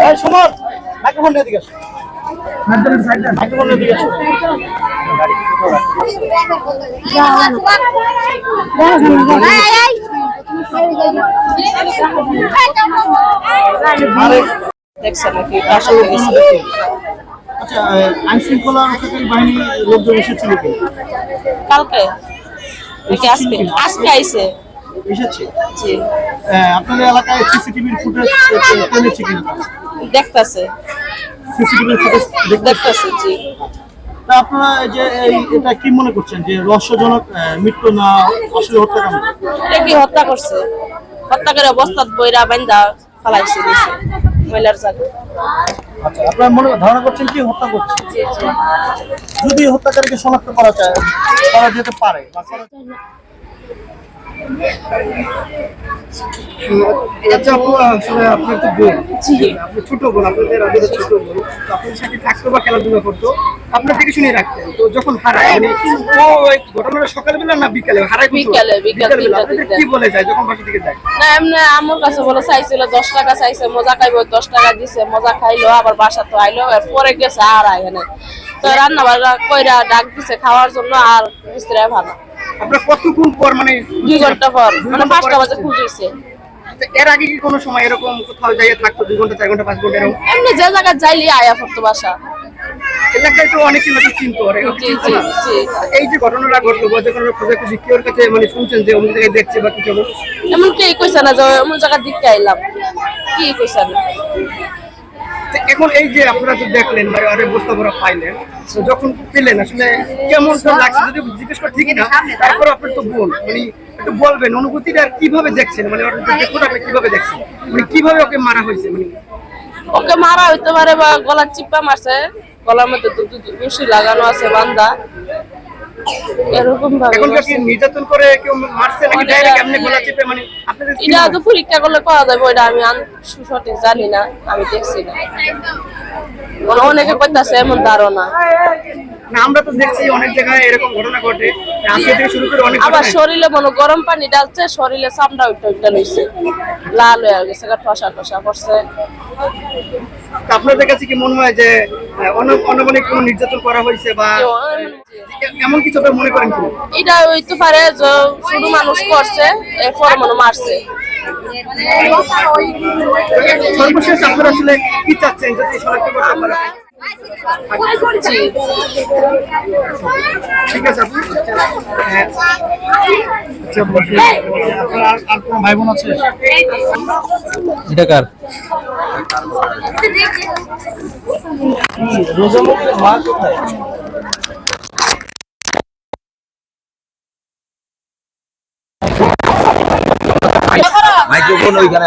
এই microphone microphone আচ্ছা আইন শৃঙ্খলা বাহিনী লোকজন এসেছিল কালকে। আজকে আজকে আইছে। আহ, আপনাদের এলাকায় সিসিটিভির ফুটেজ পেয়েছে কিনা? দেখতাছে। সিসিটিভির ফুটেজ দেখতে দেখতাছে জি। তা আপনারা এই যে এটা কি মনে করছেন যে রহস্যজনক মৃত্যু না আসলে হত্যাকাণ্ড এটা কি হত্যা করছে? হত্যা করে বস্তাত বইরা বাইন্দা ফালাইছে মহিলার জায়গা আচ্ছা আপনারা মনে ধারণা করছেন কি হত্যা করছে? যদি হত্যাকারীকে শনাক্ত করা যায় করা যেতে পারে আচ্ছা আপু আসলে আপনার তো বোন আপনি ছোট বোন আপনাদের আমাদের ছোট বোন। তো সাথে থাকতো বা খেলাধুলা করতো? আপনার থেকে শুনে রাখতেন। তো যখন হারায় মানে ও ঘটনাটা সকালবেলা না বিকালে? হারায় কোন বিকালে, বিকাল বিকালবেলা। তিনটা আপনাদের দিকে। কি বলে যায় যখন বাসা থেকে যায়? না এমনি আমার কাছে বলে চাইছিল দশ টাকা চাইছে মজা খাইবো দশ টাকা দিছে মজা খাইলো আবার বাসা তো আইলো পরে গেছে আর আয় তো রান্না বান্না কইরা ডাক দিছে খাওয়ার জন্য আর মিস্ত্রি ভালো আপনার কতক্ষণ পর মানে দুই ঘণ্টা পর মানে পাঁচটা বাজে খুঁজেছে এর আগে কি কোনো সময় এরকম কোথাও যাইয়ে থাকতো দুই ঘণ্টা চার ঘণ্টা পাঁচ ঘণ্টা এরকম? এমনি যে জায়গায় যাইলি আয়া পড়তো বাসা। এলাকায় তো অনেকে চিনতো। জি এই যে ঘটনাটা ঘটলো খোঁজাখুঁজি কেউর কাছে মানে শুনছেন যে অন্য জায়গায় দেখছে বা কিছু এমন? কি কইছে না যে এমন জায়গা দিকে আইলাম। কি কইছে না। এখন এই যে আপনারা যে দেখলেন আরে বস্তা ভরা পাইলেন তো যখন পেলেন আসলে কেমন লাগছে? যদি জিজ্ঞেস করে ঠিক না। তারপর আপনার তো বল মানে একটু বলবেন অনুভূতিটা কীভাবে দেখছেন? মানে ওর কীভাবে দেখছেন? মানে কীভাবে ওকে মারা হয়েছে? মানে ওকে মারা হইতে পারে বা গলার চিপ্পা মারছে গলার মধ্যে তো লাগানো আছে বান্দা। এরকম ভাবে নির্যাতন করে কেউ মারছে নাকি? ডাইরেক্ট এমনি গলা চেপে মানে আপনাদের এটা তো পরীক্ষা করলে পাওয়া যাবে ওইটা আমি সঠিক জানি না আমি দেখছি না। মানে অনেকে কইতাছে এমন ধারণা। না আমরা তো দেখছি অনেক জায়গায় এরকম ঘটনা ঘটে। আজকে থেকে শুরু করে অনেক আবার শরীরে মনে গরম পানি ডালছে শরীরে চামড়া উঠে উঠে লইছে। লাল হয়ে গেছে ঠসা করছে। আপনাদের কাছে কি মনে হয় যে অনবনিক কোনো নির্যাতন করা হয়েছে বা এমন কিছু আপনারা মনে করেন কি? এটা হইতে পারে যে শুধু মানুষ করছে এরপর মনে মারছে। সর্বশেষ আপনারা আসলে কি চাচ্ছেন? যদি শনাক্ত করতে পারেন। জি ঠিক আছে। আপনার আর কোনো ভাই বোন আছে এটা কার রোজামুখের মা কোথায় মাইক্রোফোন ওইখানে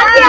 আমরা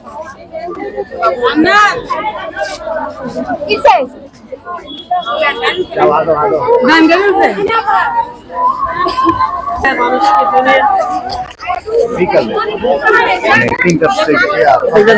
বিকালে তিনটার থেকে এটা